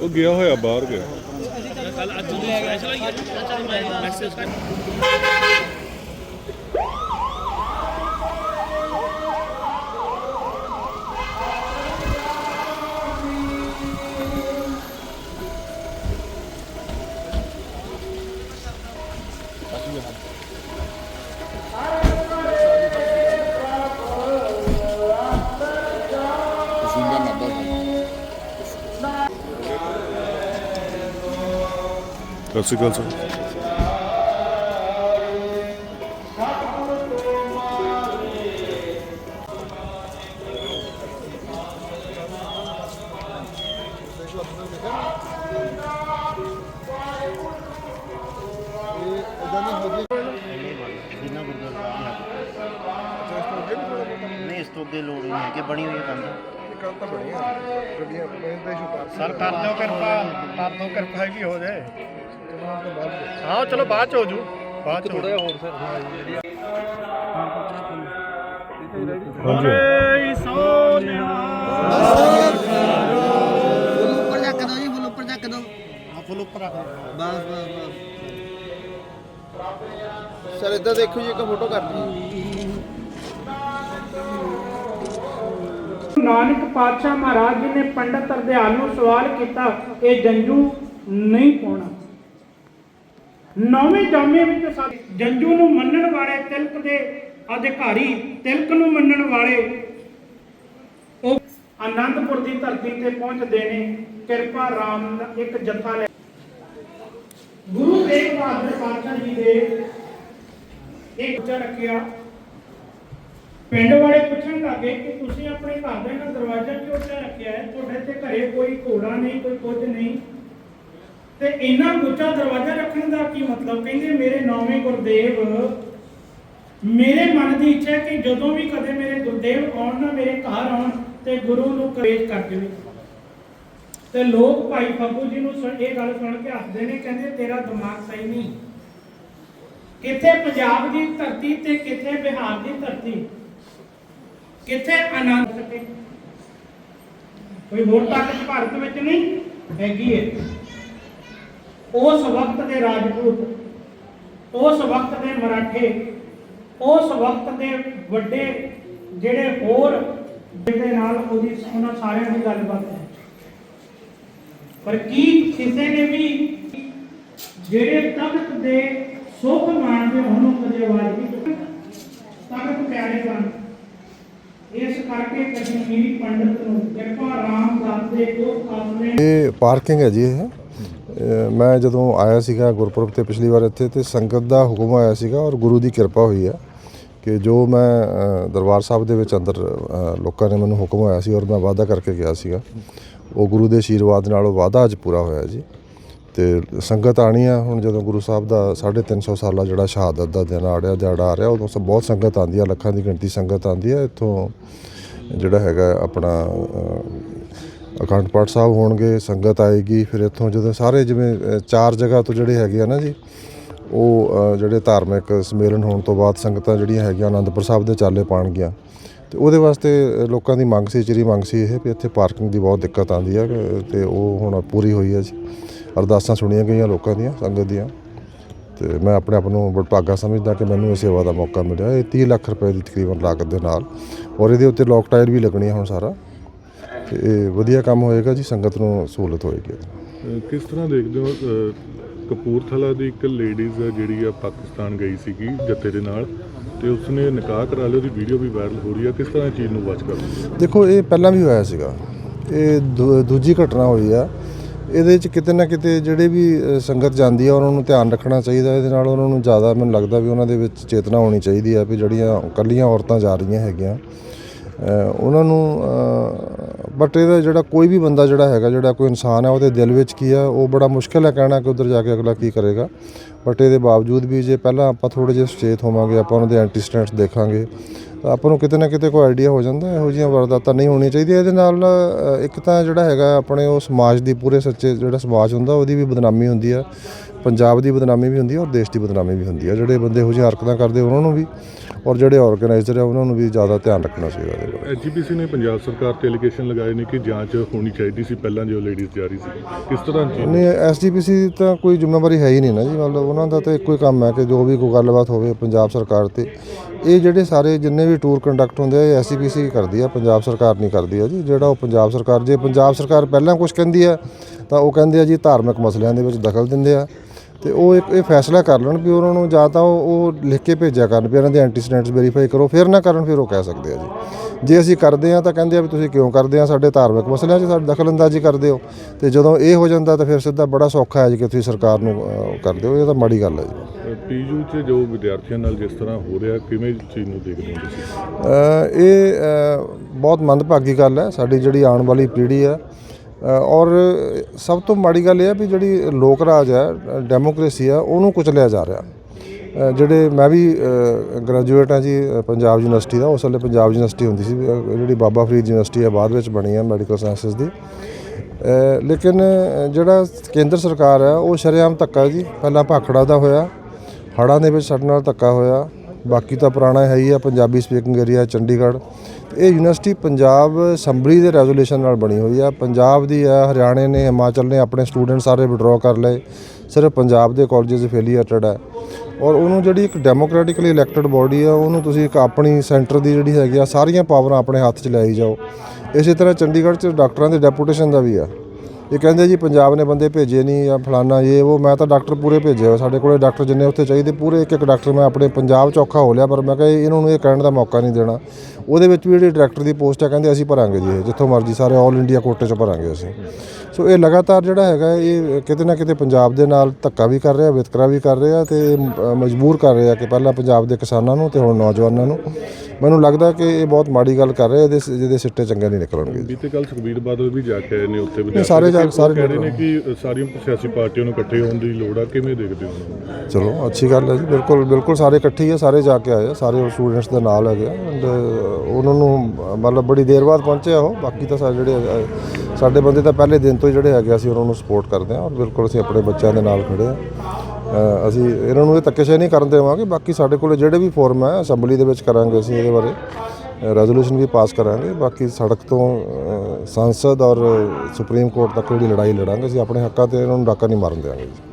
ਉਹ ਗਿਆ ਹੋਇਆ ਬਾਹਰ ਗਿਆ। ਜ਼ਿੰਦਾ ਸਤਿ ਸ਼੍ਰੀ ਅਕਾਲ ਸਰ। ਨਹੀਂ ਇਸ ਤੋਂ ਅੱਗੇ ਲੋੜ ਨਹੀਂ ਹੈ ਕਿ ਬਣੀ ਹੋਈ ਕੰਧ। ਕੱਲ ਤਾਂ ਬਣੀਆਂ ਗੱਡੀਆਂ ਮੈਂ ਤਾਂ ਇਸ਼ੂ ਕਰ ਸਰ ਕਰ ਦਿਓ ਕਿਰਪਾ ਕਰ ਦਿਓ ਕਿਰਪਾ ਕੀ ਹੋ ਜਾਏ। ਹਾਂ ਚਲੋ ਬਾਅਦ ਚ ਹੋ ਜੂ। ਬਾਅਦ ਚ ਥੋੜਾ ਹਾਂਜੀ। ਫੁੱਲ ਉੱਪਰ ਚੱਕ ਦੋ ਜੀ ਫੁੱਲ ਉੱਪਰ ਚੱਕ ਦੋ ਆ ਫੁੱਲ ਉੱਪਰ ਰੱਖ ਦਿਓ। ਬਸ ਬਸ ਬਸ। ਸਰ ਇੱਧਰ ਦੇਖੋ ਜੀ ਇੱਕ ਫੋਟੋ ਕਰ ਲਈ ਨਾਨਕ ਪਾਤਸ਼ਾਹ ਮਹਾਰਾਜ ਜੀ ਨੇ ਪੰਡਤ ਹਰਦਿਆਲ ਨੂੰ ਸਵਾਲ ਕੀਤਾ ਇਹ ਜੰਜੂ ਨਹੀਂ ਪਾਉਣਾ। ਨੌਵੇਂ ਜਾਮੇ ਵਿੱਚ ਜੰਜੂ ਨੂੰ ਮੰਨਣ ਵਾਲੇ ਤਿਲਕ ਦੇ ਅਧਿਕਾਰੀ, ਤਿਲਕ ਨੂੰ ਮੰਨਣ ਵਾਲੇ ਉਹ ਆਨੰਦਪੁਰ ਦੀ ਧਰਤੀ ਤੇ ਪਹੁੰਚਦੇ ਨੇ। ਕਿਰਪਾ ਰਾਮ ਦਾ ਇੱਕ ਜੱਥਾ ਲੈ। ਗੁਰੂ ਤੇਗ ਬਹਾਦਰ ਪਾਤਸ਼ਾਹ ਜੀ ਦੇ ਇੱਕ ਉੱਚਾ ਰੱਖਿਆ। ਪਿੰਡ ਵਾਲੇ ਪੁੱਛਣ ਲੱਗੇ ਕਿ ਤੁਸੀਂ ਆਪਣੇ ਘਰ ਦਾ ਇਹਨਾਂ ਦਰਵਾਜ਼ਾ ਕਿਉਂ ਉੱਚਾ ਰੱਖਿਆ ਹੈ? ਤੁਹਾਡੇ ਤੇ ਘਰੇ ਕੋਈ ਘੋੜਾ ਨਹੀਂ, ਕੋਈ ਕੁਝ ਨਹੀਂ। ਤੇ ਇੰਨਾ ਉੱਚਾ ਦਰਵਾਜ਼ਾ ਰੱਖਣ ਦਾ ਕੀ ਮਤਲਬ? ਕਹਿੰਦੇ ਮੇਰੇ ਨੌਵੇਂ ਗੁਰਦੇਵ, ਮੇਰੇ ਮਨ ਦੀ ਇੱਛਾ ਹੈ ਕਿ ਜਦੋਂ ਵੀ ਕਦੇ ਮੇਰੇ ਗੁਰਦੇਵ ਆਉਣ ਨਾ ਮੇਰੇ ਘਰ ਆਉਣ ਤੇ ਗੁਰੂ ਨੂੰ ਪ੍ਰਵੇਸ਼ ਕਰ ਦੇਵੇ। ਤੇ ਲੋਕ ਭਾਈ ਫੱਗੂ ਜੀ ਨੂੰ ਇਹ ਗੱਲ ਸੁਣ ਕੇ ਹੱਸਦੇ ਨੇ, ਕਹਿੰਦੇ ਤੇਰਾ ਦਿਮਾਗ ਸਹੀ ਨਹੀਂ। ਕਿੱਥੇ ਪੰਜਾਬ ਦੀ ਧਰਤੀ ਤੇ ਕਿੱਥੇ ਬਿਹਾਰ ਦੀ ਧਰਤੀ? ਕਿੱਥੇ ਆਨੰਦ ਸਕੇ ਕੋਈ ਹੋਰ ਤਾਕਤ ਭਾਰਤ ਵਿੱਚ ਨਹੀਂ? ਹੈਗੀ ਹੈ ਉਸ ਵਕਤ ਦੇ ਰਾਜਪੂਤ, ਉਸ ਵਕਤ ਦੇ ਮਰਾਠੇ, ਉਸ ਵਕਤ ਦੇ ਵੱਡੇ ਜਿਹੜੇ ਹੋਰ ਜਿਹਦੇ ਨਾਲ ਉਹਦੀ, ਉਹਨਾਂ ਸਾਰਿਆਂ ਦੀ ਗੱਲਬਾਤ ਹੈ। ਪਰ ਕੀ ਕਿਸੇ ਨੇ ਵੀ ਜਿਹੜੇ ਤਖਤ ਦੇ ਸੁਖ ਮਾਣਦੇ ਉਹਨੂੰ ਕਦੇ ਆਵਾਜ਼ ਨਹੀਂ ਤਖਤ ਪਿਆਰੇ ਸਨ ਇਸ ਕਰਕੇ ਕਸ਼ਮੀਰੀ ਪੰਡਤ ਨੂੰ ਕਿਰਪਾ ਰਾਮ ਦਾਸ ਦੇ ਕੋ ਕਾਫਲੇ ਇਹ ਪਾਰਕਿੰਗ ਹੈ ਜੀ ਇਹ। ਮੈਂ ਜਦੋਂ ਆਇਆ ਸੀਗਾ ਗੁਰਪੁਰਬ ਤੇ ਪਿਛਲੀ ਵਾਰ ਇੱਥੇ ਤੇ ਸੰਗਤ ਦਾ ਹੁਕਮ ਆਇਆ ਸੀਗਾ ਔਰ ਗੁਰੂ ਦੀ ਕਿਰਪਾ ਹੋਈ ਹੈ ਕਿ ਜੋ ਮੈਂ ਦਰਬਾਰ ਸਾਹਿਬ ਦੇ ਵਿੱਚ ਅੰਦਰ ਲੋਕਾਂ ਨੇ ਮੈਨੂੰ ਹੁਕਮ ਆਇਆ ਸੀ ਔਰ ਮੈਂ ਵਾਅਦਾ ਕਰਕੇ ਗਿਆ ਸੀਗਾ। ਉਹ ਗੁਰੂ ਦੇ ਆਸ਼ੀਰਵਾਦ ਨਾਲ ਉਹ ਵਾਅਦਾ ਅੱਜ ਪੂਰਾ ਹੋਇਆ ਜੀ। ਤੇ ਸੰਗਤ ਆਣੀ ਆ, ਹੁਣ ਜਦੋਂ ਗੁਰੂ ਸਾਹਿਬ ਦਾ 350 ਸਾਲਾ ਜਿਹੜਾ ਸ਼ਹਾਦਤ ਦਾ ਦਿਨ ਆ ਰਿਹਾ ਦਿਹਾੜਾ ਆ ਰਿਹਾ, ਉਦੋਂ ਸਭ ਬਹੁਤ ਸੰਗਤ ਆਂਦੀ ਆ, ਲੱਖਾਂ ਦੀ ਗਿਣਤੀ ਸੰਗਤ ਆਂਦੀ ਆ। ਇੱਥੋਂ ਜਿਹੜਾ ਹੈਗਾ ਆਪਣਾ ਅਖੰਡ ਪਾਠ ਸਾਹਿਬ ਹੋਣਗੇ, ਸੰਗਤ ਆਏਗੀ, ਫਿਰ ਇੱਥੋਂ ਜਦੋਂ ਸਾਰੇ ਜਿਵੇਂ ਚਾਰ ਜਗ੍ਹਾ ਤੋਂ ਜਿਹੜੇ ਹੈਗੇ ਆ ਨਾ ਜੀ, ਉਹ ਜਿਹੜੇ ਧਾਰਮਿਕ ਸਮੇਲਨ ਹੋਣ ਤੋਂ ਬਾਅਦ ਸੰਗਤਾਂ ਜਿਹੜੀਆਂ ਹੈਗੀਆਂ ਆਨੰਦਪੁਰ ਸਾਹਿਬ ਦੇ ਚਾਲੇ ਪਾਣਗੀਆਂ। ਤੇ ਉਹਦੇ ਵਾਸਤੇ ਲੋਕਾਂ ਦੀ ਮੰਗ ਸੀ, ਚਿਰੀ ਮੰਗ ਸੀ ਇਹ ਵੀ ਇੱਥੇ ਪਾਰਕਿੰਗ ਦੀ ਬਹੁਤ ਦਿੱਕਤ ਆਉਂਦੀ ਹੈ ਕਿ- ਤੇ ਉਹ ਹੁਣ ਪੂਰੀ ਹੋਈ ਹੈ ਜੀ। ਅਰਦਾਸਾਂ ਸੁਣੀਆਂ ਗਈਆਂ ਲੋਕਾਂ ਦੀਆਂ, ਸੰਗਤ ਦੀਆਂ। ਤੇ ਮੈਂ ਆਪਣੇ ਆਪ ਨੂੰ ਬੜਭਾਗਾ ਸਮਝਦਾ ਕਿ ਮੈਨੂੰ ਇਹ ਸੇਵਾ ਦਾ ਮੌਕਾ ਮਿਲਿਆ। ਇਹ 30 ਲੱਖ ਰੁਪਏ ਦੀ ਤਕਰੀਬਨ ਲਾਗਤ ਦੇ ਨਾਲ। ਔਰ ਇਹਦੇ ਉੱਤੇ ਲੋਕ ਟਾਇਲ ਵੀ ਲੱਗਣੀ ਹੁਣ ਸਾਰਾ। ਤੇ ਇਹ ਵਧੀਆ ਕੰਮ ਹੋਏਗਾ ਜੀ ਸੰਗਤ ਨੂੰ ਸਹੂਲਤ ਹੋਏਗੀ। ਇਹਦੇ ਨਾਲ। ਅਹ ਕਿਸ ਤਰ੍ਹਾਂ ਦੇਖਦੇ ਹੋ ਅਹ ਕਪੂਰਥਲਾ ਦੀ ਇੱਕ ਲੇਡੀਜ਼ ਹੈ ਜਿਹੜੀ ਆ ਪਾਕਿਸਤਾਨ ਗਈ ਸੀਗੀ ਜੱਥੇ ਦੇ ਨਾਲ ਤੇ ਉਸਨੇ ਨਿਕਾਹ ਕਰਾ ਲਿਆ ਉਹਦੀ ਵੀਡੀਓ ਵੀ ਵਾਇਰਲ ਹੋ ਰਹੀ ਹੈ ਕਿਸ ਤਰ੍ਹਾਂ ਇਹ ਚੀਜ਼ ਨੂੰ ਵਾਚ ਕਰਦੇ ਹੋ? ਦੇਖੋ ਇਹ ਪਹਿਲਾਂ ਵੀ ਹੋਇਆ ਸੀਗਾ। ਇਹ ਦੂ- ਦੂਜੀ ਘਟਨਾ ਹੋਈ ਆ। ਇਹਦੇ ਵਿੱਚ ਕਿਤੇ ਨਾ ਕਿਤੇ ਜਿਹੜੇ ਵੀ ਅ, ਸੰਗਤ ਜਾਂਦੀ ਆ ਉਹਨਾਂ ਨੂੰ ਧਿਆਨ ਰੱਖਣਾ ਚਾਹੀਦਾ ਇਹਦੇ ਨਾਲ ਉਹਨਾਂ ਨੂੰ ਜ਼ਿਆਦਾ ਮੈਨੂੰ ਲੱਗਦਾ ਵੀ ਉਹਨਾਂ ਦੇ ਵਿੱਚ ਚੇਤਨਾ ਹੋਣੀ ਚਾਹੀਦੀ ਆ ਵੀ ਜਿਹੜੀਆਂ ਇਕੱਲੀਆਂ ਔਰਤਾਂ ਜਾ ਰਹੀਆਂ ਹੈਗੀਆਂ। ਉਹਨਾਂ ਨੂੰ ਬਟ ਇਹਦਾ ਜਿਹੜਾ ਕੋਈ ਵੀ ਬੰਦਾ ਜਿਹੜਾ ਹੈਗਾ, ਜਿਹੜਾ ਕੋਈ ਇਨਸਾਨ ਹੈ, ਉਹਦੇ ਦਿਲ ਵਿੱਚ ਕੀ ਆ ਉਹ ਬੜਾ ਮੁਸ਼ਕਿਲ ਹੈ ਕਹਿਣਾ ਕਿ ਉਧਰ ਜਾ ਕੇ ਅਗਲਾ ਕੀ ਕਰੇਗਾ। ਬਟ ਇਹਦੇ ਬਾਵਜੂਦ ਵੀ ਜੇ ਪਹਿਲਾਂ ਆਪਾਂ ਥੋੜੇ ਜਿਹਾ ਸੁਚੇਤ ਹੋਵਾਂਗੇ ਆਪਾਂ ਉਹਨਾਂ ਦੇ ਐਂਟੀਸਟੈਂਟਸ ਦੇਖਾਂਗੇ ਤਾਂ ਆਪਾਂ ਨੂੰ ਕਿਤੇ ਨਾ ਕਿਤੇ ਕੋਈ ਆਈਡੀਆ ਹੋ ਜਾਂਦਾ ਇਹੋ ਜਿਹੀਆਂ ਵਾਰਦਾਤਾਂ ਨਹੀਂ ਹੋਣੀਆਂ ਚਾਹੀਦੀਆਂ। ਇਹਦੇ ਨਾਲ ਇੱਕ ਤਾਂ ਜਿਹੜਾ ਹੈਗਾ ਆਪਣੇ ਉਹ ਸਮਾਜ ਦੀ ਪੂਰੇ ਸੱਚੇ ਜਿਹੜਾ ਸਮਾਜ ਹੁੰਦਾ ਉਹਦੀ ਵੀ ਬਦਨਾਮੀ ਹੁੰਦੀ ਆ। ਪੰਜਾਬ ਦੀ ਬਦਨਾਮੀ ਵੀ ਹੁੰਦੀ ਹੈ ਔਰ ਦੇਸ਼ ਦੀ ਬਦਨਾਮੀ ਵੀ ਹੁੰਦੀ ਹੈ ਜਿਹੜੇ ਬੰਦੇ ਇਹੋ ਜਿਹੀਆਂ ਹਰਕਤਾਂ ਕਰਦੇ ਉਹਨਾਂ ਨੂੰ ਵੀ ਔਰ ਜਿਹੜੇ ਆਰਗੇਨਾਈਜ਼ਰ ਆ ਉਹਨਾਂ ਨੂੰ ਵੀ ਜ਼ਿਆਦਾ ਧਿਆਨ ਰੱਖਣਾ ਚਾਹੀਦਾ ਐਜੀਪੀਸੀ ਨੇ ਪੰਜਾਬ ਸਰਕਾਰ ਤੇ ਐਲੀਗੇਸ਼ਨ ਲਗਾਏ ਨੇ ਕਿ ਜਾਂਚ ਹੋਣੀ ਚਾਹੀਦੀ ਸੀ ਪਹਿਲਾਂ ਜੋ ਲੇਡੀਜ਼ ਜਾ ਰਹੀ ਸੀ। ਕਿਸ ਤਰ੍ਹਾਂ ਨਹੀਂ ਐਸਜੀਪੀਸੀ ਤਾਂ ਕੋਈ ਜ਼ਿੰਮੇਵਾਰੀ ਹੈ ਹੀ ਨਹੀਂ ਨਾ ਜੀ ਮਤਲਬ ਉਹਨਾਂ ਦਾ ਤਾਂ ਇੱਕੋ ਹੀ ਕੰਮ ਹੈ ਕਿ ਜੋ ਵੀ ਕੋਈ ਗੱਲਬਾਤ ਹੋਵੇ ਪੰਜਾਬ ਸਰਕਾਰ ਤੇ। ਇਹ ਜਿਹੜੇ ਸਾਰੇ ਜਿੰਨੇ ਵੀ ਟੂਰ ਕੰਡਕਟ ਹੁੰਦੇ ਆ, ਇਹ ਐਸਜੀਪੀਸੀ ਕਰਦੀ ਆ, ਪੰਜਾਬ ਸਰਕਾਰ ਨਹੀਂ ਕਰਦੀ ਆ ਜੀ। ਜਿਹੜਾ ਉਹ ਪੰਜਾਬ ਸਰਕਾਰ, ਜੇ ਪੰਜਾਬ ਸਰਕਾਰ ਪਹਿਲਾਂ ਕੁਝ ਕਹਿੰਦੀ ਆ, ਤਾਂ ਉਹ ਕਹਿੰਦੇ ਆ ਜੀ ਧਾਰਮਿਕ ਮਸਲਿਆਂ ਦੇ ਵਿੱਚ ਦਖਲ ਦਿੰਦੇ ਆ। ਤੇ ਉਹ ਇੱਕ ਇਹ ਫੈਸਲਾ ਕਰ ਲੈਣ ਵੀ ਉਹਨਾਂ ਨੂੰ ਜਾਂ ਤਾਂ ਉਹ ਲਿਖ ਕੇ ਭੇਜਿਆ ਕਰਨ ਵੀ ਇਹਨਾਂ ਦੇ ਐਂਟੀਸੈਡੈਂਟਸ ਵੈਰੀਫਾਈ ਕਰੋ ਫਿਰ ਨਾ ਕਰਨ ਫਿਰ ਉਹ ਕਹਿ ਸਕਦੇ ਆ ਜੀ। ਜੇ ਅਸੀਂ ਕਰਦੇ ਆ ਤਾਂ ਕਹਿੰਦੇ ਆ ਵੀ ਤੁਸੀਂ ਕਿਉਂ ਕਰਦੇ ਆ? ਸਾਡੇ ਧਾਰਮਿਕ ਮਸਲਿਆਂ 'ਚ ਸਾਡੀ ਦਖਲਅੰਦਾਜ਼ੀ ਕਰਦੇ ਹੋ। ਤੇ ਜਦੋਂ ਇਹ ਹੋ ਜਾਂਦਾ ਤਾਂ ਫਿਰ ਸਿੱਧਾ ਬੜਾ ਸੌਖਾ ਹੈ ਜੀ ਕਿ ਤੁਸੀਂ ਸਰਕਾਰ ਨੂੰ ਕਰਦੇ ਹੋ। ਇਹ ਤਾਂ ਮਾੜੀ ਗੱਲ ਹੈ ਜੀ। ਪੀਯੂ 'ਚ ਜੋ ਵਿਦਿਆਰਥੀਆਂ ਨਾਲ ਜਿਸ ਤਰ੍ਹਾਂ ਹੋ ਰਿਹਾ ਕਿਵੇਂ ਇਸ ਚੀਜ਼ ਨੂੰ ਦੇਖਦੇ ਹੋ ਤੁਸੀਂ? ਇਹ ਬਹੁਤ ਮੰਦਭਾਗੀ ਗੱਲ ਹੈ। ਸਾਡੀ ਜਿਹੜੀ ਆਉਣ ਵਾਲੀ ਪੀੜ੍ਹੀ ਹੈ ਔਰ ਸਭ ਤੋਂ ਮਾੜੀ ਗੱਲ ਇਹ ਹੈ ਵੀ ਜਿਹੜੀ ਲੋਕ ਰਾਜ ਹੈ ਡੈਮੋਕ੍ਰੇਸੀ ਆ ਉਹਨੂੰ ਕੁਚਲਿਆ ਜਾ ਰਿਹਾ। ਜਿਹੜੇ ਮੈਂ ਵੀ ਗ੍ਰੈਜੂਏਟ ਹਾਂ ਜੀ ਪੰਜਾਬ ਯੂਨੀਵਰਸਿਟੀ ਦਾ ਉਸ ਵੇਲੇ ਪੰਜਾਬ ਯੂਨੀਵਰਸਿਟੀ ਹੁੰਦੀ ਸੀ ਅ, ਜਿਹੜੀ ਬਾਬਾ ਫਰੀਦ ਯੂਨੀਵਰਸਿਟੀ ਹੈ ਬਾਅਦ ਵਿੱਚ ਬਣੀ ਹੈ ਮੈਡੀਕਲ ਸਾਇੰਸਸ ਦੀ। ਲੇਕਿਨ ਜਿਹੜਾ ਕੇਂਦਰ ਸਰਕਾਰ ਹੈ ਉਹ ਸ਼ਰੇਆਮ ਧੱਕਾ ਜੀ ਪਹਿਲਾਂ ਭਾਖੜਾ ਦਾ ਹੋਇਆ ਹੜ੍ਹਾਂ ਦੇ ਵਿੱਚ ਸਾਡੇ ਨਾਲ ਧੱਕਾ ਹੋਇਆ ਬਾਕੀ ਤਾਂ ਪੁਰਾਣਾ ਹੈ ਹੀ ਆ ਪੰਜਾਬੀ ਸਪੀਕਿੰਗ ਏਰੀਆ ਚੰਡੀਗੜ੍ਹ। ਇਹ ਯੂਨੀਵਰਸਿਟੀ ਪੰਜਾਬ ਅਸੈਂਬਲੀ ਦੇ ਰੈਜ਼ੋਲੂਸ਼ਨ ਨਾਲ ਬਣੀ ਹੋਈ ਆ। ਪੰਜਾਬ ਦੀ ਆ, ਹਰਿਆਣੇ ਨੇ, ਹਿਮਾਚਲ ਨੇ ਆਪਣੇ ਸਟੂਡੈਂਟ ਸਾਰੇ ਵਿਡਰਾਅ ਕਰ ਲਏ। ਸਿਰਫ ਪੰਜਾਬ ਦੇ ਕਾਲਜਸ ਅਫੀਲੀਏਟਡ ਹੈ ਔਰ ਉਹਨੂੰ ਜਿਹੜੀ ਇੱਕ ਡੈਮੋਕ੍ਰੈਟਿਕਲੀ ਇਲੈਕਟਡ ਬਾਡੀ ਆ, ਉਹਨੂੰ ਤੁਸੀਂ ਇੱਕ ਆਪਣੀ ਸੈਂਟਰ ਦੀ ਜਿਹੜੀ ਹੈਗੀ ਆ, ਸਾਰੀਆਂ ਪਾਵਰਾਂ ਆਪਣੇ ਹੱਥ 'ਚ ਲਿਆਈ ਜਾਓ। ਇਸੇ ਤਰ੍ਹਾਂ ਚੰਡੀਗੜ੍ਹ 'ਚ ਡਾਕਟਰਾਂ ਦੇ ਡੈਪੂਟੇਸ਼ਨ ਦਾ ਵੀ ਆ। ਇਹ ਕਹਿੰਦੇ ਜੀ, ਪੰਜਾਬ ਨੇ ਬੰਦੇ ਭੇਜੇ ਨਹੀਂ ਜਾਂ ਫਲਾਨਾ ਇਹ, ਉਹ ਮੈਂ ਤਾਂ ਡਾਕਟਰ ਪੂਰੇ ਭੇਜੇ ਹੋਏ ਸਾਡੇ ਕੋਲੇ ਡਾਕਟਰ ਜਿੰਨੇ ਉੱਥੇ ਚਾਹੀਦੇ, ਪੂਰੇ ਇੱਕ ਇੱਕ ਡਾਕਟਰ ਮੈਂ ਆਪਣੇ ਪੰਜਾਬ 'ਚ ਔਖਾ ਹੋ ਲਿਆ, ਪਰ ਮੈਂ ਕਿਹਾ ਇਹਨਾਂ ਨੂੰ ਇਹ ਕਹਿਣ ਦਾ ਮੌਕਾ ਨਹੀਂ ਦੇਣਾ। ਉਹਦੇ ਵਿੱਚ ਵੀ ਜਿਹੜੀ ਡਾਇਰੈਕਟਰ ਦੀ ਪੋਸਟ ਹੈ ਕਹਿੰਦੇ ਅਸੀਂ ਭਰਾਂਗੇ ਜੀ ਇਹ, ਜਿੱਥੋਂ ਮਰਜ਼ੀ ਸਾਰੇ ਆਲ ਇੰਡੀਆ ਕੋਟੇ 'ਚ ਭਰਾਂਗੇ ਅਸੀਂ। ਸੋ ਇਹ ਲਗਾਤਾਰ ਜਿਹੜਾ ਹੈਗਾ, ਇਹ ਕਿਤੇ ਨਾ ਕਿਤੇ ਪੰਜਾਬ ਦੇ ਨਾਲ ਧੱਕਾ ਵੀ ਕਰ ਰਿਹਾ, ਵਿਤਕਰਾ ਵੀ ਕਰ ਰਿਹਾ ਤੇ ਮਜਬੂਰ ਕਰ ਰਿਹਾ ਕਿ ਪਹਿਲਾਂ ਪੰਜਾਬ ਦੇ ਕਿਸਾਨਾਂ ਨੂੰ ਤੇ ਹੁਣ ਨੌਜਵਾਨਾਂ ਨੂੰ। ਮੈਨੂੰ ਲੱਗਦਾ ਕਿ ਇਹ ਬਹੁਤ ਮਾੜੀ ਗੱਲ ਕਰ ਰਿਹਾ ਇਹਦੇ ਜਿਹਦੇ ਸਿੱਟੇ ਚੰਗੇ ਨਹੀਂ ਨਿਕਲਣਗੇ ਬੀਤੇ ਕੱਲ ਸੁਖਬੀਰ ਬਾਦਲ ਵੀ ਜਾ ਕੇ ਆਏ ਨੇ ਉੱਥੇ ਵਿਦਿਆਰਥੀ ਸਾਰੇ ਜਾ- ਸਾਰੇ ਕਹਿ ਰਹੇ ਨੇ ਕਿ ਸਾਰੀਆਂ ਸਿਆਸੀ ਪਾਰਟੀਆਂ ਨੂੰ ਇਕੱਠੇ ਹੋਣ ਦੀ ਲੋੜ ਆ ਕਿਵੇਂ ਦੇਖਦੇ ਹੋ? ਚਲੋ ਅੱਛੀ ਗੱਲ ਹੈ ਜੀ ਬਿਲਕੁਲ ਬਿਲਕੁਲ ਸਾਰੇ ਇਕੱਠੇ ਹੀ ਆ ਸਾਰੇ ਜਾ ਕੇ ਆਏ ਆ ਸਾਰੇ ਸਟੂਡੈਂਟਸ ਦੇ ਨਾਲ ਹੈਗੇ ਆ ਐਂਡ ਉਹਨਾਂ ਨੂੰ ਮਤਲਬ ਬੜੀ ਦੇਰ ਬਾਅਦ ਪਹੁੰਚੇ ਆ ਉਹ ਬਾਕੀ ਤਾਂ ਸਾਡੇ ਜਿਹੜੇ ਸਾਡੇ ਬੰਦੇ ਤਾਂ ਪਹਿਲੇ ਦਿਨ ਤੋਂ ਹੀ ਜਿਹੜੇ ਹੈਗੇ ਅਸੀਂ ਉਹਨਾਂ ਨੂੰ ਸਪੋਰਟ ਕਰਦੇ ਆ ਔਰ ਬਿਲਕੁਲ ਅਸੀਂ ਆਪਣੇ ਬੱਚਿਆਂ ਦੇ ਨਾਲ ਖੜੇ ਆ। ਅਸੀਂ ਇਹਨਾਂ ਨੂੰ ਇਹ ਧੱਕੇਸ਼ਾਹੀ ਨਹੀਂ ਕਰਨ ਦੇਵਾਂਗੇ ਬਾਕੀ ਸਾਡੇ ਕੋਲ ਜਿਹੜੇ ਵੀ ਫੋਰਮ ਹੈ ਅਸੈਂਬਲੀ ਦੇ ਵਿੱਚ ਕਰਾਂਗੇ ਅਸੀਂ ਇਹਦੇ ਬਾਰੇ। ਰੈਜ਼ੋਲੂਸ਼ਨ ਵੀ ਪਾਸ ਕਰਾਂਗੇ ਬਾਕੀ ਸੜਕ ਤੋਂ ਅ, ਸੰਸਦ ਔਰ ਸੁਪਰੀਮ ਕੋਰਟ ਤੱਕ ਜਿਹੜੀ ਲੜਾਈ ਲੜਾਂਗੇ ਅਸੀਂ ਆਪਣੇ ਹੱਕਾਂ ਤੇ ਇਹਨਾਂ ਨੂੰ ਡਾਕਾ ਨਹੀਂ ਮਾਰਨ ਦੇਵਾਂਗੇ ਜੀ।